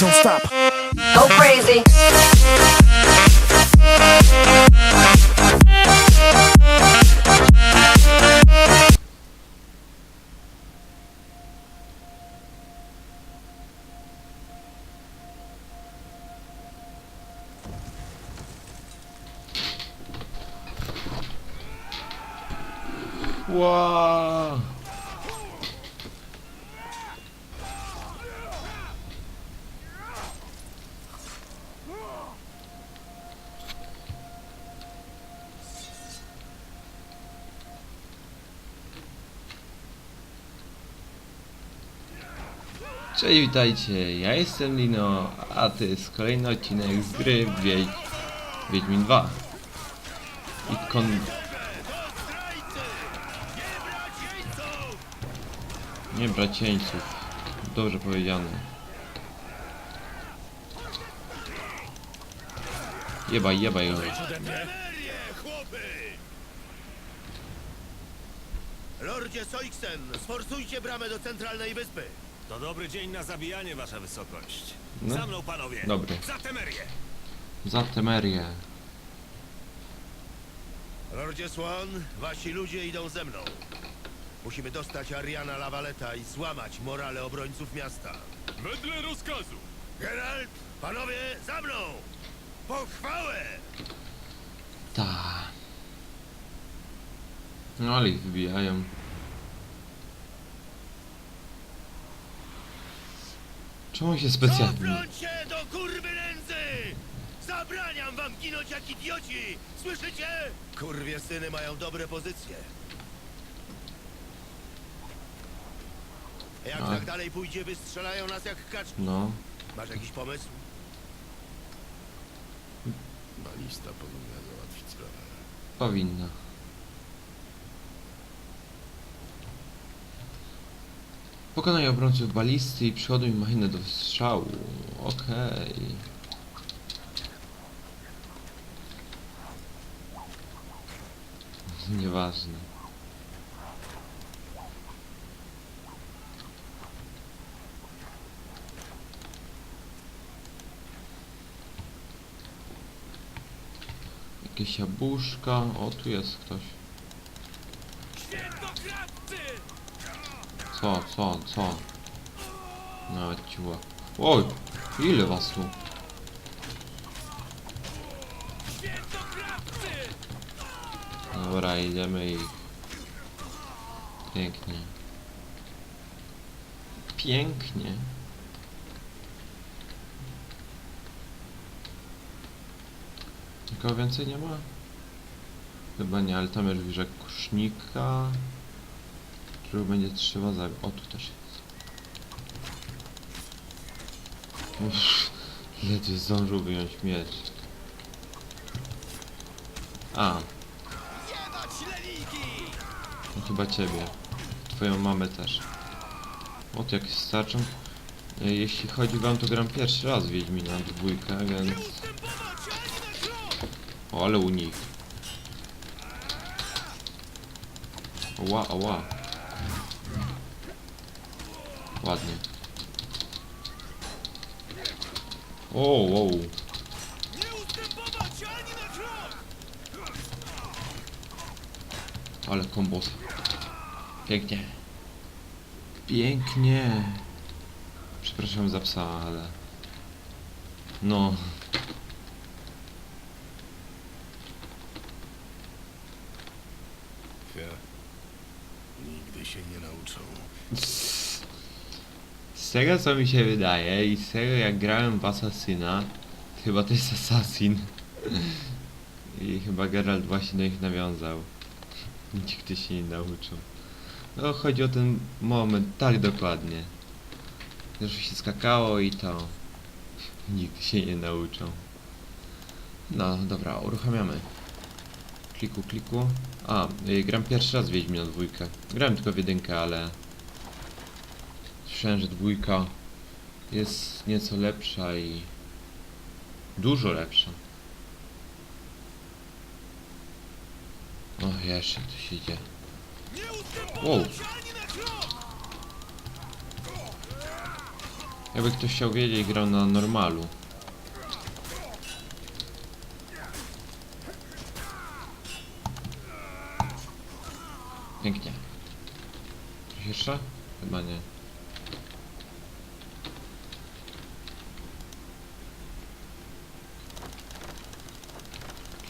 Don't stop. Go crazy. Ła! Cześć, witajcie, ja jestem Lino, a to jest kolejny odcinek z gry Wiedź... Wiedźmin 2. I kon... Nie bracieńców. Dobrze powiedziane. Jebaj, jebaj go. Lordzie Soiksen, sforsujcie bramę do centralnej wyspy. To dobry dzień na zabijanie, wasza wysokość. No. Za mną, panowie. Dobry. Za Temerię. Za Temerię. Lordzie Swan, wasi ludzie idą ze mną. Musimy dostać Ariana Lavaleta i złamać morale obrońców miasta. Wedle rozkazu. Geralt, panowie, za mną! Pochwałę! Ta. No ale ich wybijają. Czemu się specjalnie... Cofnąć się do kurwy nędzy! Zabraniam wam ginąć jak idioci! Słyszycie? Kurwie syny mają dobre pozycje. Jak A. tak dalej pójdzie, wystrzelają nas jak kaczki. No. Masz jakiś pomysł? Balista powinna załatwić sprawę. Powinna. Pokonaj obrońców balisty i przygotuj machinę do strzału. Okej. Nieważne. Jakieś jabłuszka. O, tu jest ktoś. Co, co, co? Nawet ciła. Oj, ile was tu? Dobra, idziemy i... Pięknie. Pięknie. Nikogo więcej nie ma? Chyba nie, ale tam już widzę kusznika. Którego będzie trzeba zabić. O, tu też jest. Uff, ledwie zdążył wyjąć miecz. A. No chyba ciebie. Twoją mamę też. Ot jak starczą. E, Jeśli chodzi wam, to gram pierwszy raz Wiedźmina dwójkę, więc... O, ale unik. Ła, ła. Ładnie. O, wow. Ale kombos. Pięknie. Pięknie. Przepraszam za psa, ale... No. Nigdy się nie nauczą. Z tego co mi się wydaje i z tego jak grałem w Assassina, chyba to jest Assassin. I chyba Geralt właśnie do nich nawiązał. Nigdy się nie nauczą. No chodzi o ten moment, tak dokładnie. Że się skakało i to nigdy się nie nauczą. No dobra, uruchamiamy. Kliku, kliku. A, y, gram pierwszy raz Wiedźmina dwójkę. Grałem tylko w jedynkę, ale Słyszałem, że dwójka jest nieco lepsza i dużo lepsza. O, jeszcze tu się idzie. Wow. Jakby ktoś chciał wiedzieć, grał na normalu. Pięknie. Coś jeszcze? Chyba nie.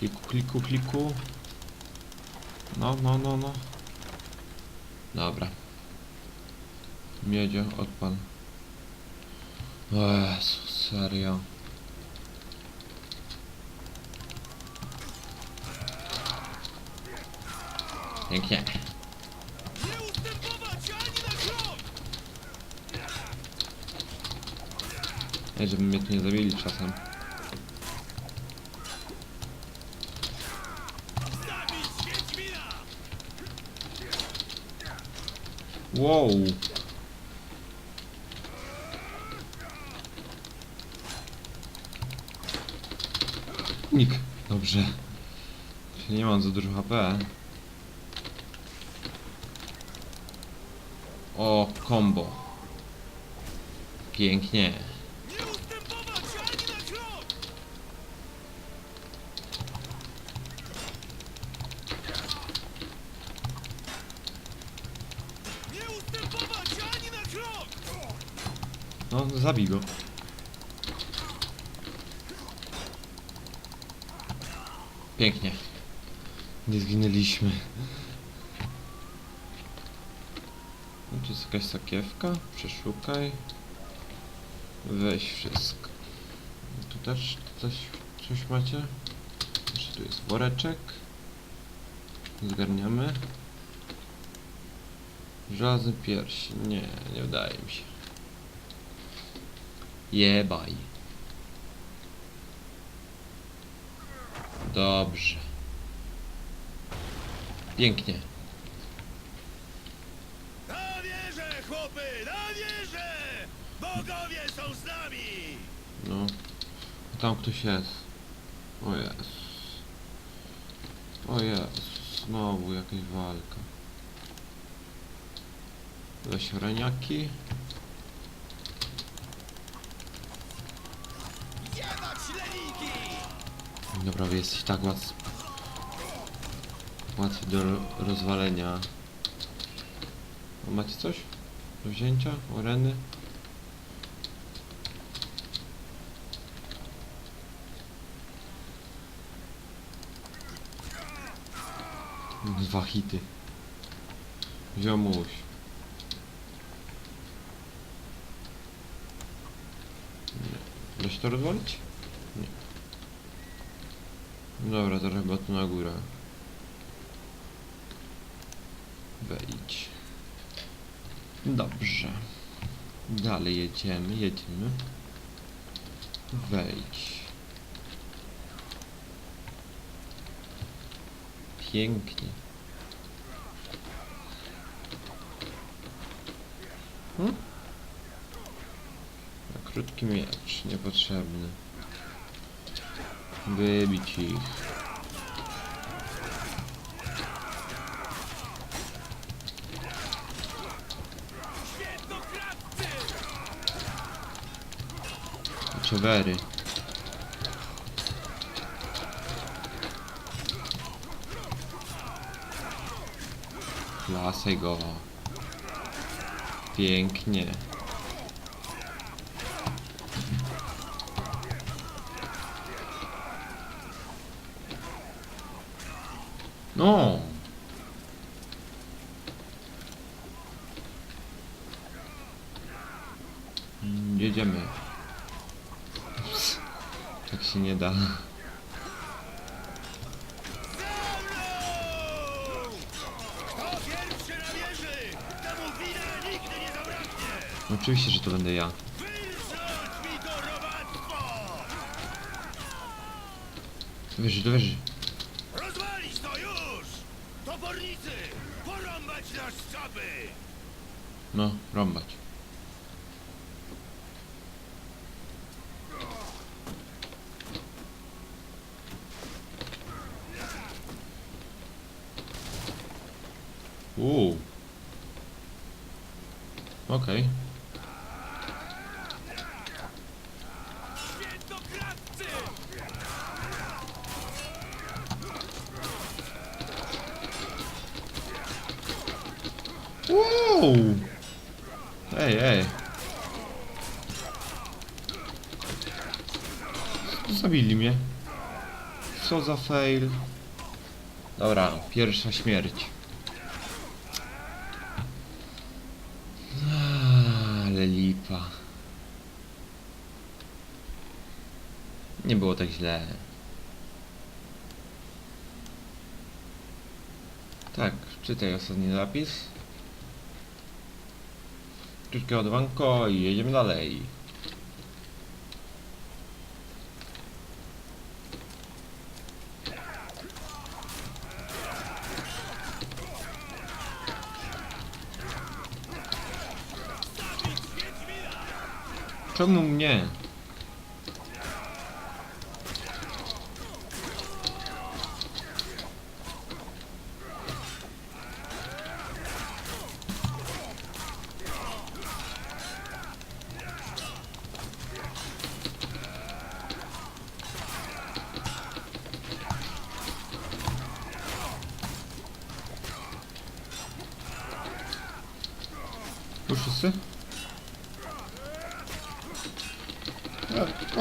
Kliku, kliku, kliku. No, no, no, no. Dobra. Miedzie, odpal. Jezu, serio. Pięknie. Ej, żeby mnie tu nie zabili czasem. Wow. Nik. Dobrze. Nie mam za dużo HP. O, combo. Pięknie. Zabij go. Pięknie. Nie zginęliśmy. No, tu jest jakaś sakiewka. Przeszukaj. Weź wszystko. Tu też coś, coś macie? Jeszcze tu jest woreczek. Zgarniamy. Żelazny pierś. Nie, nie wydaje mi się. Jebaj. Dobrze. Pięknie. Na wieżę, chłopy, na wieżę! Bogowie są z nami! No. Tam ktoś jest. O Jezus. O Jezus. Znowu jakaś walka. Weź reniaki. Dobra, wy jesteś tak łatw... łatwy do ro- rozwalenia. A macie coś? Do wzięcia? Oreny? Dwa hity. Ziomuś. Da się to rozwalić? Dobra, to chyba tu na górę. Wejdź. Dobrze. Dalej jedziemy, jedziemy. Wejdź. Pięknie. Hmm? A krótki miecz, niepotrzebny. Wybić ich. Czewery. Klasej go. Pięknie. No. Jedziemy. Tak się nie da. Oczywiście, że to będę ja. Mi to robactwo! No, rąbać. Uuu. Okej. Wow! Ej, ej. Zabili mnie. Co za fail. Dobra, pierwsza śmierć. Ale lipa. Nie było tak źle. Tak, czytaj ostatni zapis. Krótkie ładowanko i jedziemy dalej. Czemu mnie?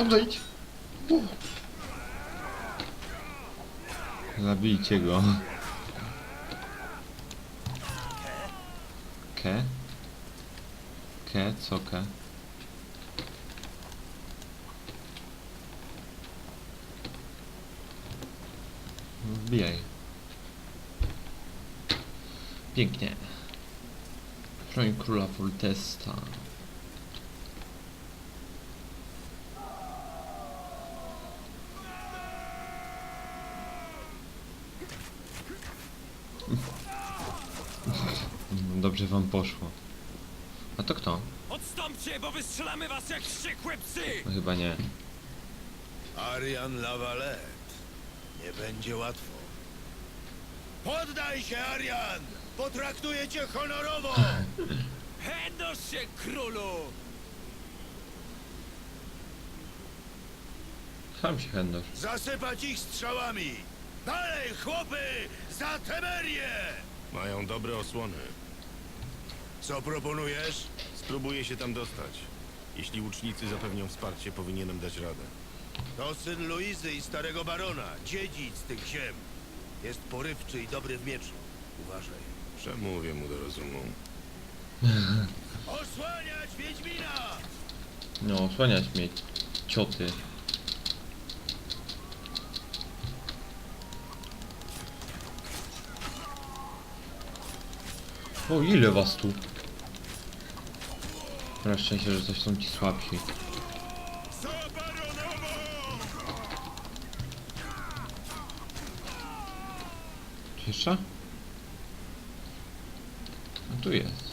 U. Zabijcie go. Ke? Ke? Co ke? Wbijaj. Pięknie. Broń króla Voltesta. Dobrze wam poszło. A to kto? Odstąpcie, bo wystrzelamy was jak wściekłe psy! No chyba nie. Arian Lavalette. Nie będzie łatwo. Poddaj się, Arian! Potraktuję cię honorowo! Chędosz się, królu! Sam się chędasz. Zasypać ich strzałami! Dalej, chłopy! Za Temerię! Mają dobre osłony. Co proponujesz? Spróbuję się tam dostać. Jeśli łucznicy zapewnią wsparcie, powinienem dać radę. To syn Luizy i starego barona, dziedzic tych ziem. Jest porywczy i dobry w mieczu. Uważaj. Przemówię mu do rozumu. Osłaniać Wiedźmina! No, osłaniać mnie, cioty. O, ile was tu? Na szczęście, że coś są ci słabsi. Za baronową! Czy Jeszcze? No tu jest.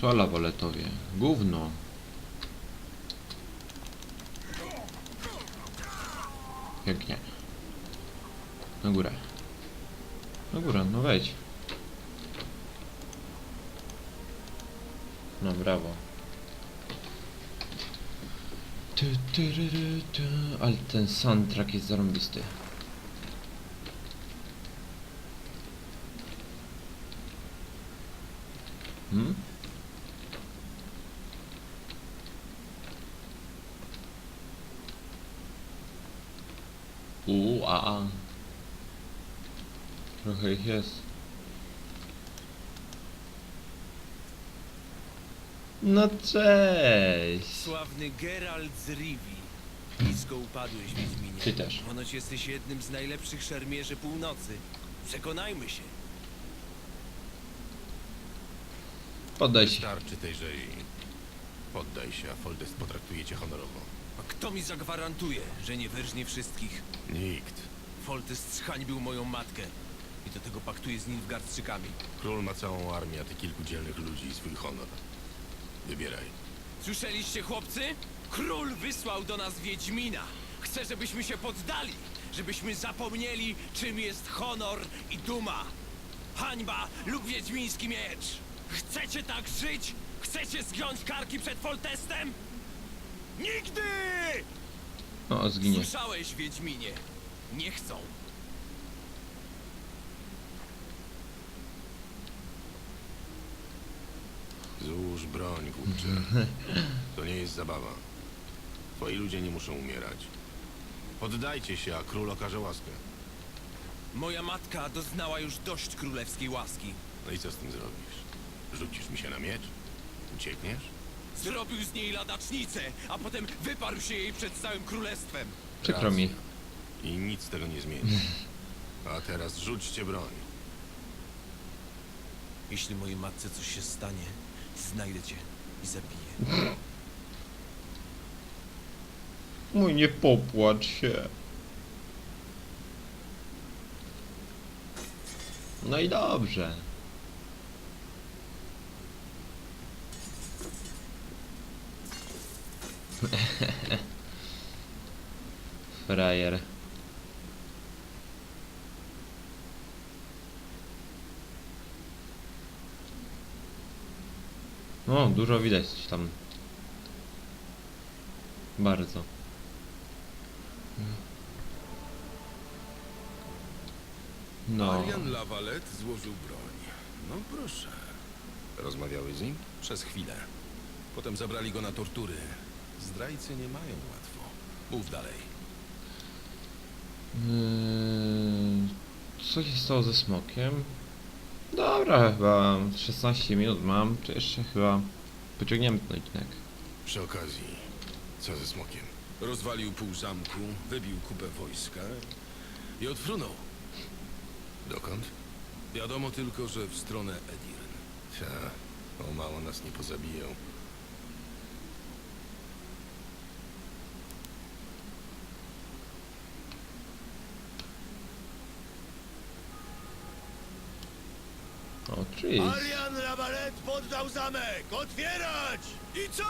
Co lawoletowie? Gówno. Pięknie. Na górę. Na górę, no wejdź. No brawo. Tu, tu, ru, ru. Ale ten soundtrack jest zarąbisty. Hmm? A. Trochę ich jest. No cześć! Sławny Geralt z Rivi. Blisko upadłeś, Wiedźminie. Ty też. Ponoć jesteś jednym z najlepszych szermierzy północy. Przekonajmy się. Poddaj się. Starczy tej żei. Poddaj się, a Foldest potraktuje cię honorowo. A kto mi zagwarantuje, że nie wyrżnie wszystkich? Nikt. Foltest zhańbił moją matkę. I do tego paktuje z Nilfgaardczykami. Król ma całą armię, a ty kilku dzielnych ludzi i swój honor. Wybieraj. Słyszeliście, chłopcy? Król wysłał do nas Wiedźmina. Chce, żebyśmy się poddali. Żebyśmy zapomnieli, czym jest honor i duma. Hańba lub wiedźmiński miecz. Chcecie tak żyć? Chcecie zgiąć karki przed Foltestem? Nigdy! O, zginie. Słyszałeś, Wiedźminie? Nie chcą. Złóż broń, kurczę. To nie jest zabawa. Twoi ludzie nie muszą umierać. Poddajcie się, a król okaże łaskę. Moja matka doznała już dość królewskiej łaski. No i co z tym zrobisz? Rzucisz mi się na miecz? Uciekniesz? Zrobił z niej ladacznicę, a potem wyparł się jej przed całym królestwem. Przykro mi. I nic tego nie zmieni. A teraz rzućcie broń. Jeśli mojej matce coś się stanie, znajdę cię i zabiję. Mój, nie popłacz się. No i dobrze. Frajer. O, dużo widać tam. Bardzo. No. Marian Lawalet złożył broń. No proszę. Rozmawiałeś z nim? Przez chwilę. Potem zabrali go na tortury. Zdrajcy nie mają łatwo. Mów dalej. Yy, co się stało ze smokiem? Dobra, chyba 16 minut mam, to jeszcze chyba pociągniemy ten odcinek. Przy okazji, co ze smokiem? Rozwalił pół zamku, wybił kupę wojska i odfrunął. Dokąd? Wiadomo tylko, że w stronę Edirn. Ta, o mało nas nie pozabiją. Oczywiście. Arian Labalet poddał zamek! Otwierać! I co?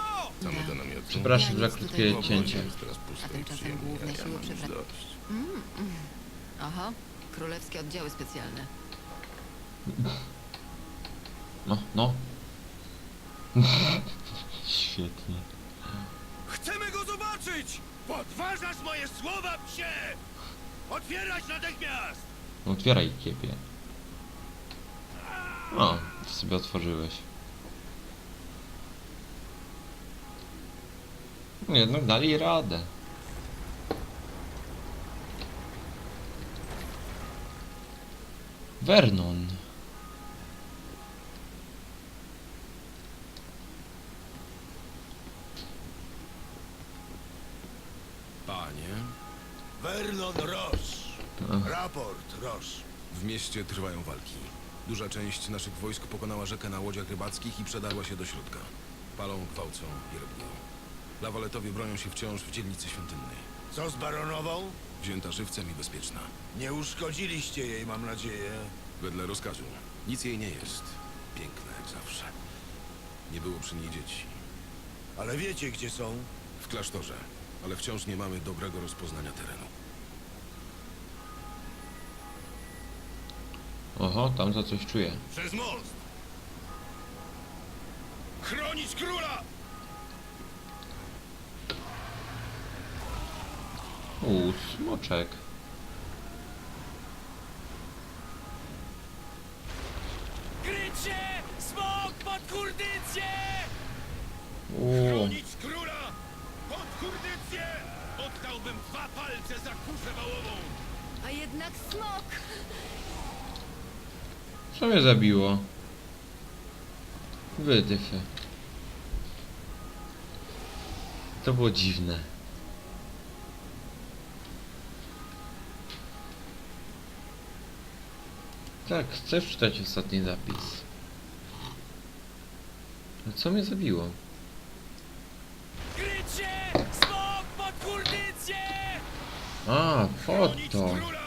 Samo do namiotu. Przepraszam za krótkie cięcie. jest teraz pusto A i tymczasem przyjemnie, główne ja siły mam już przebra- dość. Aha, królewskie oddziały specjalne. No, no. Świetnie. Chcemy go zobaczyć! Podważasz moje słowa, psie! Otwierać natychmiast! Otwieraj kiepie. O, ty sobie otworzyłeś. No Jednak dali radę. Vernon. Panie, Vernon Ross. Raport Ross. w mieście trwają walki. Duża część naszych wojsk pokonała rzekę na łodziach rybackich i przedarła się do środka. Palą, gwałcą i robią. Lawaletowie bronią się wciąż w dzielnicy świątynnej. Co z baronową? Wzięta żywcem i bezpieczna. Nie uszkodziliście jej, mam nadzieję. Wedle rozkazu. Nic jej nie jest. Piękna jak zawsze. Nie było przy niej dzieci. Ale wiecie, gdzie są? W klasztorze. Ale wciąż nie mamy dobrego rozpoznania terenu. Oho, tam za coś czuję. Przez most! Chronić króla! Uuu, smoczek. Krycie! Smok pod kurdycję! Chronić króla! Pod kurdycję! Oddałbym dwa palce za kuszę wałową! A jednak smok! Co mnie zabiło? Wytyfy. To było dziwne. Tak, chcę przeczytać ostatni zapis. A co mnie zabiło? A, Chronić foto.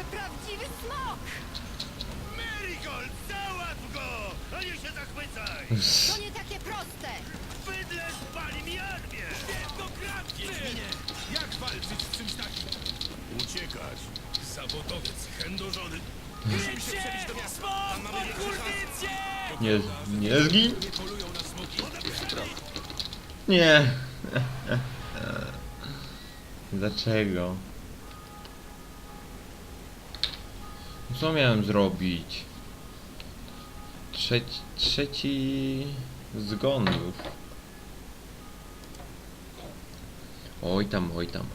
Wierzę, prawdziwy smok! Marigold, załatw go! A nie się zachwycaj! To nie takie proste! Bydle spali mi armię! Do kratki! Jak walczyć z czymś takim? Uciekać! Zawodowiec chędożony. Krycie! Smok pod kurdycję! Nie, nie zgin! Nie polują na smoki. Nie. Dlaczego? Co miałem zrobić? Trzeci, trzeci zgon. Oj tam, oj tam.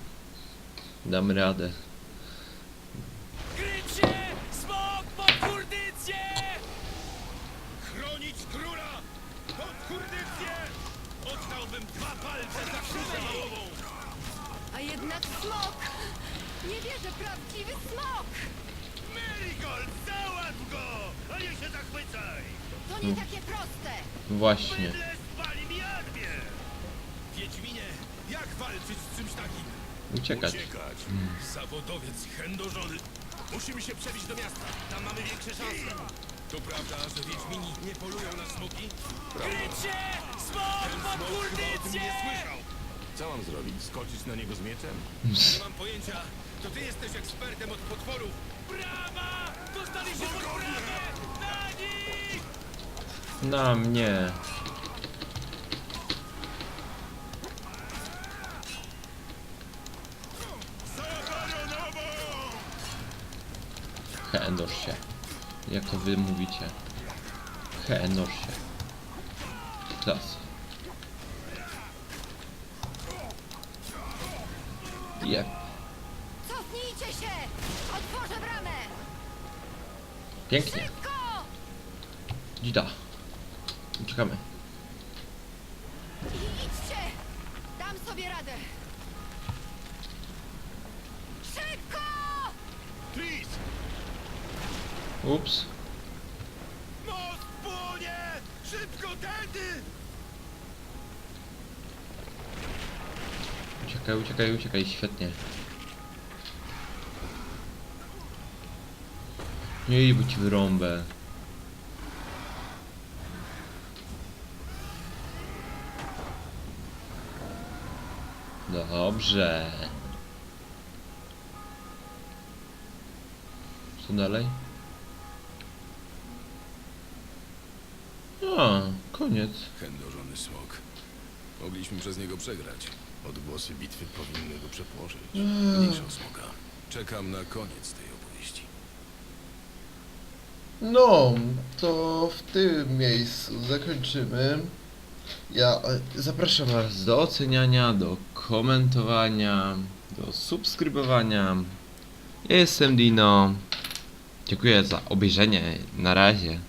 Dam radę. Czymś takim? Uciekać. Uciekać. Zawodowiec chędożony. Musimy się przebić do miasta. Tam mamy większe szanse. To prawda, że Wiedźmini nie polują na smoki? Krycie! Smok pod Smok chyba o tym kurdycję! nie słyszał. Co mam zrobić? Skoczyć na niego z mieczem? Nie mam pojęcia. To ty jesteś ekspertem od potworów. Brawa! Dostali się pod bramę! Na mnie. Chędosz się. Jak to wy mówicie? Chędosz się. Klas. Jep. Cofnijcie się! Otworzę bramę! Pięknie. Szybko! Uciekamy. I idźcie! Dam sobie radę! Szybko! Tris! Ups. Most płonie! Szybko tędy! Uciekaj, uciekaj, uciekaj, świetnie. Nie bo ci wyrąbę. Dobrze. Co dalej? A, koniec. Chędożony smok. Mogliśmy przez niego przegrać. Odgłosy bitwy powinny go przepłożyć. Mniejsza o smoka. Czekam na koniec tej opowieści. No, to w tym miejscu zakończymy. Ja e, Zapraszam Was do oceniania, do komentowania, do subskrybowania. Ja jestem Dino. Dziękuję za obejrzenie. Na razie.